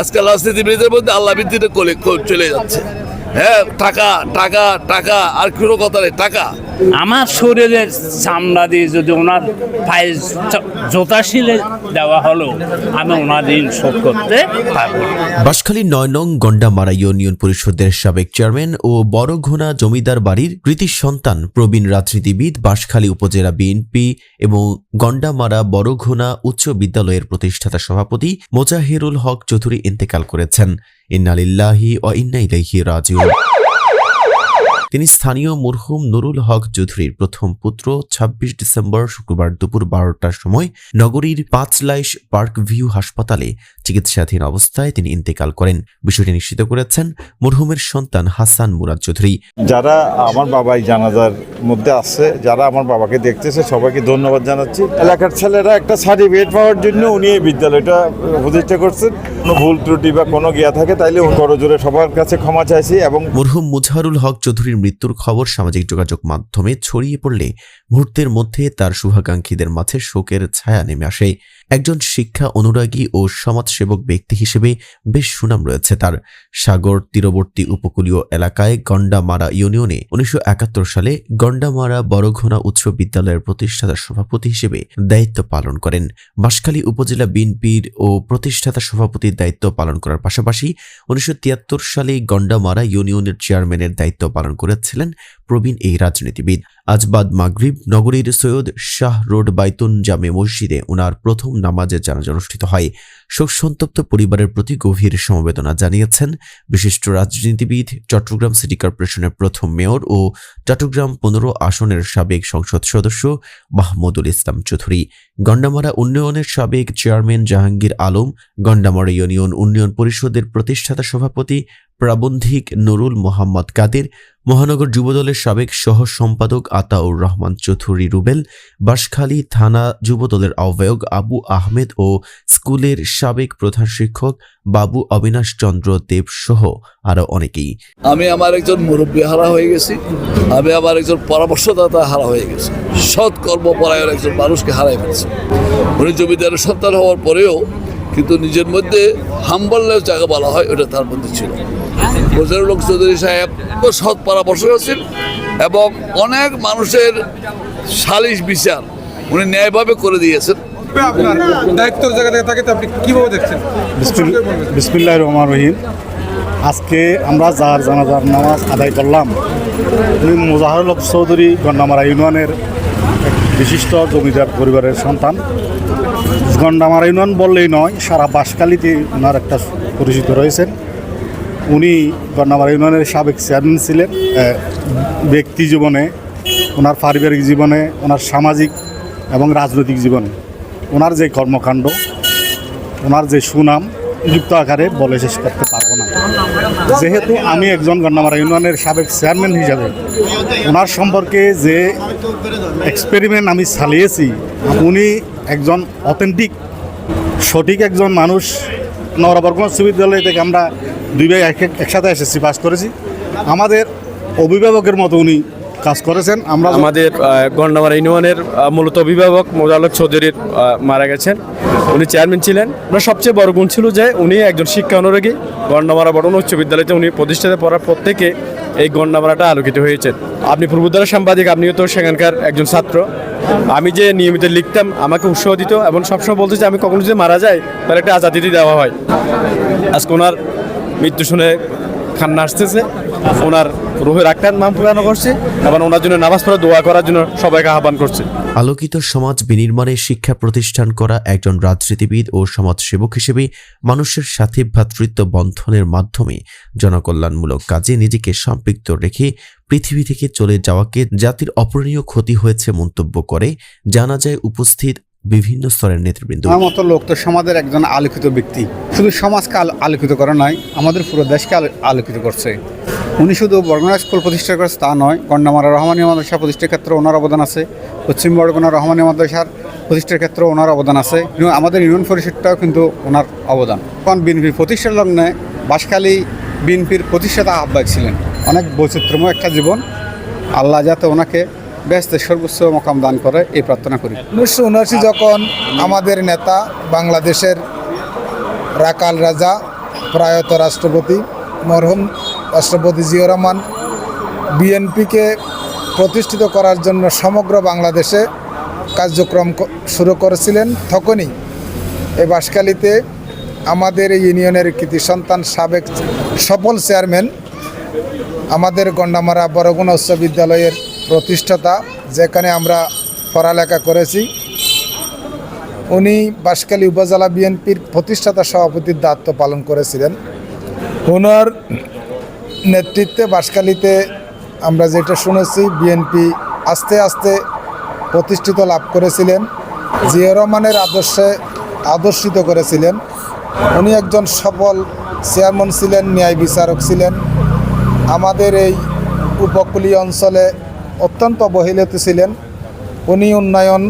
আজকাল রাজনীতিবিদের মধ্যে আল্লাহ ভিত্তিতে চলে যাচ্ছে। হ্যাঁ টাকা টাকা টাকা, আর কোনো কথা নেই, টাকা। আমার শরীরের চামড়া দিয়ে যদি ওনার পায়ে জোতা শিলে দেওয়া হলো, আমি ওনার ঋণ শোধ করতে পারব না। বাঁশখালী নয় নং গন্ডামারা ইউনিয়ন পরিষদের সাবেক চেয়ারম্যান ও বড় ঘোনা জমিদার বাড়ির কৃতি সন্তান প্রবীণ রাজনীতিবিদ বাঁশখালী উপজেলা বিএনপি এবং গন্ডামারা বড় ঘোনা উচ্চ বিদ্যালয়ের প্রতিষ্ঠাতা সভাপতি মোজাহিরুল হক চৌধুরী ইন্তেকাল করেছেন ইন্নালিল্লাহি ও ইন্না ইলাইহি রাজিউন তিনি স্থানীয় মরহুম নুরুল হক চৌধুরীর প্রথম পুত্র ২৬ ডিসেম্বর শুক্রবার দুপুর বারোটার সময় নগরীর পাঁচলাইশ পার্ক ভিউ হাসপাতালে চিকিৎসাধীন অবস্থায় তিনি ইন্তেকাল করেন। বিষয়টি নিশ্চিত করেছেন মরহুমের সন্তান হাসান মুরাদ চৌধুরী। যারা আমার বাবাই জানাজার মধ্যে আছে যারা আমার বাবাকে দেখতেছে সবাইকে ধন্যবাদ জানাচ্ছি। এলাকার ছেলেরা একটা সার্টিফিকেট পাওয়ার জন্য উনি এই বিদ্যালয়টা প্রতিষ্ঠা করছেন। কোনো ভুল ত্রুটি বা কোনো গিয়া থাকে তাইলে করজোরে সবার কাছে ক্ষমা চাইছি এবং মরহুম মুজাহারুল হক চৌধুরীর মৃত্যুর খবর সামাজিক যোগাযোগ মাধ্যমে ছড়িয়ে পড়লে মুহূর্তের মধ্যে তার শুভাকাঙ্ক্ষীদের মাঝে শোকের ছায়া নেমে আসে। একজন শিক্ষা অনুরাগী ও সমাজসেবক ব্যক্তি হিসেবে বেশ সুনাম রয়েছে তার। সাগর তীরবর্তী উপকূলীয় এলাকায় গন্ডামারা ইউনিয়নে উনিশশো একাত্তর সালে গন্ডামারা বড়ঘোনা উচ্চ বিদ্যালয়ের প্রতিষ্ঠাতা সভাপতি হিসেবে দায়িত্ব পালন করেন। বাঁশখালী উপজেলা বিএনপির ও প্রতিষ্ঠাতা সভাপতির দায়িত্ব পালন করার পাশাপাশি উনিশশো তিয়াত্তর সালে গন্ডামারা ইউনিয়নের চেয়ারম্যানের দায়িত্ব পালন করেছিলেন প্রবীণ এই রাজনীতিবিদ। আজ বাদ মাগরিব নগরীর সৈয়দ শাহ রোড বাইতুন জামে মসজিদে ওনার প্রথম নামাজের জানাজা অনুষ্ঠিত হয়। শোকসন্তপ্ত পরিবারের প্রতি গভীর সমবেদনা জানিয়েছেন বিশিষ্ট রাজনীতিবিদ, চট্টগ্রাম সিটি কর্পোরেশনের প্রথম মেয়র ও চট্টগ্রাম পনেরো আসনের সাবেক সংসদ সদস্য মাহমুদুল ইসলাম চৌধুরী। গন্ডামারা উন্নয়নের সাবেক চেয়ারম্যান জাহাঙ্গীর আলম গন্ডামারা ইউনিয়ন উন্নয়ন পরিষদের প্রতিষ্ঠাতা সভাপতি প্রাবন্ধিক নুরুল মোহাম্মদ কাদের, মহানগর যুবদলের সাবেক সহ সম্পাদক আতাউর রহমান চৌধুরী রুবেল, বাঁশখালী থানা যুবদলের আহ্বায়ক আবু আহমেদ ও স্কুলের সাবেক প্রধান শিক্ষক বাবু অবিনাশ চন্দ্র দেব সহ আরও অনেকেই। আমি আমার একজন মুরব্বী হারা হয়ে গেছি। আমি আমার একজন পরামর্শদাতা হারা হয়ে গেছি। সৎ কর্মপরায়ণ একজন মানুষকে হারাই ফেলছি। উনি জমিদারের সন্তান হওয়ার পরেও কিন্তু নিজের মধ্যে হাম্বলের জায়গা বলা হয়, ওটা তার মধ্যে ছিল। মোজারুল হক চৌধুরী সাহেব সৎ পরামর্শক ছিলেন এবং অনেক মানুষের সালিশ বিচার উনি ন্যায়ভাবে করে দিয়েছেন। আপনার দায়িত্বের জায়গা থেকে থাকে আপনি কীভাবে দেখছেন? বিসমিল্লাহ রহমান রহিম। আজকে আমরা যার জানাজার নামাজ আদায় করলাম উনি মুজাহরুল হক চৌধুরী গন্ডামারা ইউনিয়নের এক বিশিষ্ট জমিদার পরিবারের সন্তান। গন্ডামারা ইউনিয়ন বললেই নয় সারা বাঁশখালীতে ওনার একটা পরিচিত রয়েছেন। উনি গন্ডামারা ইউনিয়নের সাবেক চেয়ারম্যান ছিলেন ব্যক্তি জীবনে, ওনার পারিবারিক জীবনে, ওনার সামাজিক এবং রাজনৈতিক জীবনে। ওনার যে কর্মকাণ্ড, ওনার যে সুনাম যুক্ত আকারে বলে শেষ করতে পারব না। যেহেতু আমি একজন গন্ডামারা ইউনিয়নের সাবেক চেয়ারম্যান হিসাবে, ওনার সম্পর্কে যে এক্সপেরিমেন্ট আমি চালিয়েছি, উনি একজন অথেন্টিক সঠিক একজন মানুষ নবরগঞ্জ বিশ্ববিদ্যালয় থেকে আমরা দুই ভাই এক- একসাথে এসেছি পাস করেছি। আমাদের অভিভাবকের মতো উনি কাজ করেছেন। আমরা আমাদের গন্ডামারা ইউনিয়নের মূলত অভিভাবক মোজালক চৌধুরীর মারা গেছেন। উনি চেয়ারম্যান ছিলেন। ওনার সবচেয়ে বড় গুণ ছিল যে উনি একজন শিক্ষা অনুরাগী। গন্ডামারা বড় উচ্চ বিদ্যালয়তে উনি প্রতিষ্ঠাতে পড়ার পর থেকে এই গন্ডামারাটা আলোকিত হয়েছেন আপনি পূর্বদ্বারা সাংবাদিক, আপনিও তো সেখানকার একজন ছাত্র। আমি যে নিয়মিত লিখতাম, আমাকে উৎসাহ দিত এবং সবসময় বলতো যে আমি কখনো যদি মারা যাই, তাহলে একটা আজাদিটি দেওয়া হয়। আজকে ওনার মৃত্যু শুনে খান্না আসতেছে। ওনার রুহের আক্তার নাম পুরানো করছে এবং ওনার জন্য নামাজ পড়ে, দোয়া করার জন্য সবাইকে আহ্বান করছে। আলোকিত সমাজ বিনির্মাণে শিক্ষা প্রতিষ্ঠান করা একজন রাজনীতিবিদ ও সমাজসেবক হিসেবে মানুষের সাথে ভ্রাতৃত্ব বন্ধনের মাধ্যমে জনকল্যাণমূলক কাজে নিজেকে সম্পৃক্ত রেখে পৃথিবী থেকে চলে যাওয়াকে জাতির অপূরণীয় ক্ষতি হয়েছে মন্তব্য করে জানা যায় উপস্থিত বিভিন্ন স্তরের নেতৃবৃন্দ। আমার মতো লোক তো সমাজের একজন আলোকিত ব্যক্তি। শুধু সমাজকে আলো- আলোকিত করা নয়, আমাদের পুরো দেশকে আলো- আলোকিত করছে। উনি শুধু বরগুনা স্কুল প্রতিষ্ঠা করেছে তা নয় গন্ডামারা রহমানী মাদ্রাসা প্রতিষ্ঠার ক্ষেত্রে ওনার অবদান আছে। পশ্চিম বরগুনা রহমানী মাদ্রাসার প্রতিষ্ঠার ক্ষেত্রে ওনার অবদান আছে। আমাদের ইউনিয়ন পরিষদটাও কিন্তু ওনার অবদান। কারণ বিএনপির প্রতিষ্ঠার লগ্নে বাঁশখালী বিএনপির প্রতিষ্ঠাতা আহ্বায়ক ছিলেন। অনেক বৈচিত্র্যময় একটা জীবন। আল্লাহ যাতে ওনাকে ব্যস্তের সর্বোচ্চ মকাম দান করে, এই প্রার্থনা করি। উনিশশো উনআশি যখন আমাদের নেতা, বাংলাদেশের রাকাল রাজা, প্রয়াত রাষ্ট্রপতি, মরহুম রাষ্ট্রপতি জিয়র রহমান, বিএনপিকে প্রতিষ্ঠিত করার জন্য সমগ্র বাংলাদেশে কার্যক্রম শুরু করেছিলেন তখনই এই বাঁশখালীতে আমাদের ইউনিয়নের কৃতি সন্তান সাবেক সফল চেয়ারম্যান, আমাদের গন্ডামারা বরগুনা উচ্চ বিদ্যালয়ের প্রতিষ্ঠাতা যেখানে আমরা পড়ালেখা করেছি, উনি বাঁশখালী উপজেলা বিএনপির প্রতিষ্ঠাতা সভাপতির দায়িত্ব পালন করেছিলেন। ওনার নেতৃত্বে বাঁশখালীতে আমরা যেটা শুনেছি, বিএনপি আস্তে আস্তে প্রতিষ্ঠিত লাভ করেছিলেন জিয়া রহমানের আদর্শে আদর্শিত করেছিলেন। উনি একজন সফল চেয়ারম্যান ছিলেন, ন্যায় বিচারক ছিলেন। আমাদের এই উপকূলীয় অঞ্চলে অত্যন্ত অবহেলিত ছিলেন। উনি উন্নয়ন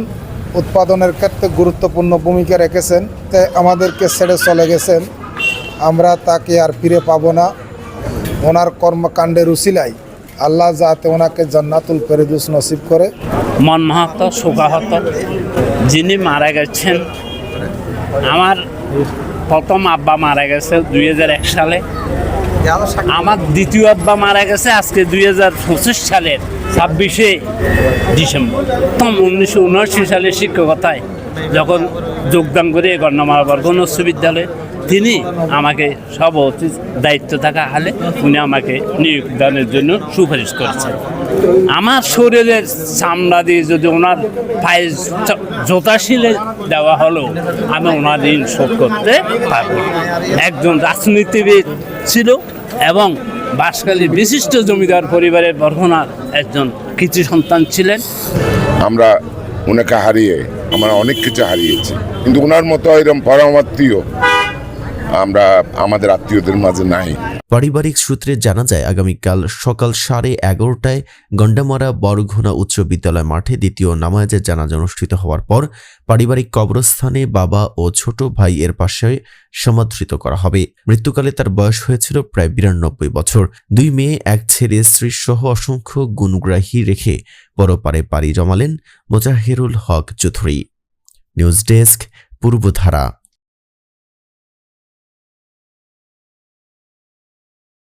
উৎপাদনের ক্ষেত্রে গুরুত্বপূর্ণ ভূমিকা রেখেছেন। তাই আমাদেরকে ছেড়ে চলে গেছেন। আমরা তাকে আর ফিরে পাবো না। ওনার কর্মকাণ্ডের উসিলাই আল্লাহ যাতে ওনাকে জান্নাতুল ফেরদুস নসিব করে। মনমাহত শোকাহত যিনি মারা গেছেন, আমার প্রথম আব্বা মারা গেছে দুই হাজার এক সালে। আমার দ্বিতীয় আব্বা মারা গেছে আজকে দুই হাজার পঁচিশ সালের ছাব্বিশে ডিসেম্বর। প্রথম উনিশশো উনআশি সালে শিক্ষকতায় যখন যোগদান করে গণ্যমালা বর্গন উচ্চ বিদ্যালয়ে তিনি আমাকে সব দায়িত্ব থাকা হালে উনি আমাকে নিয়োগদানের জন্য সুপারিশ করেছেন। আমার শরীরের চামড়া দিয়ে যদি ওনার পায়ে চ- জোতা শিলে দেওয়া হলো, আমি ওনার ঋণ শোধ করতে পারব একজন রাজনীতিবিদ ছিল এবং বাঁশখালীর বিশিষ্ট জমিদার পরিবারের বর্ণনার একজন কৃতি সন্তান ছিলেন। আমরা ওনাকে হারিয়ে, আমরা অনেক কিছু হারিয়েছি। কিন্তু ওনার মতো এরকম পরমাত্মীয় আমরা আমাদের আত্মীয়দের মাঝে নাই। পারিবারিক সূত্রে জানা যায়, আগামীকাল সকাল সাড়ে এগারোটায় গন্ডামারা বড়ঘোনা উচ্চ বিদ্যালয় মাঠে দ্বিতীয় নামাজের জানাজা অনুষ্ঠিত হওয়ার পর পারিবারিক কবরস্থানে বাবা ও ছোট ভাই এর পাশে সমাদৃত করা হবে। মৃত্যুকালে তার বয়স হয়েছিল প্রায় বিরানব্বই বছর। দুই মেয়ে, এক ছেলে স্ত্রী সহ অসংখ্য গুণগ্রাহী রেখে পরপারে পাড়ি জমালেন Mozahirul Haque Chowdhury. News desk, Purbadhara.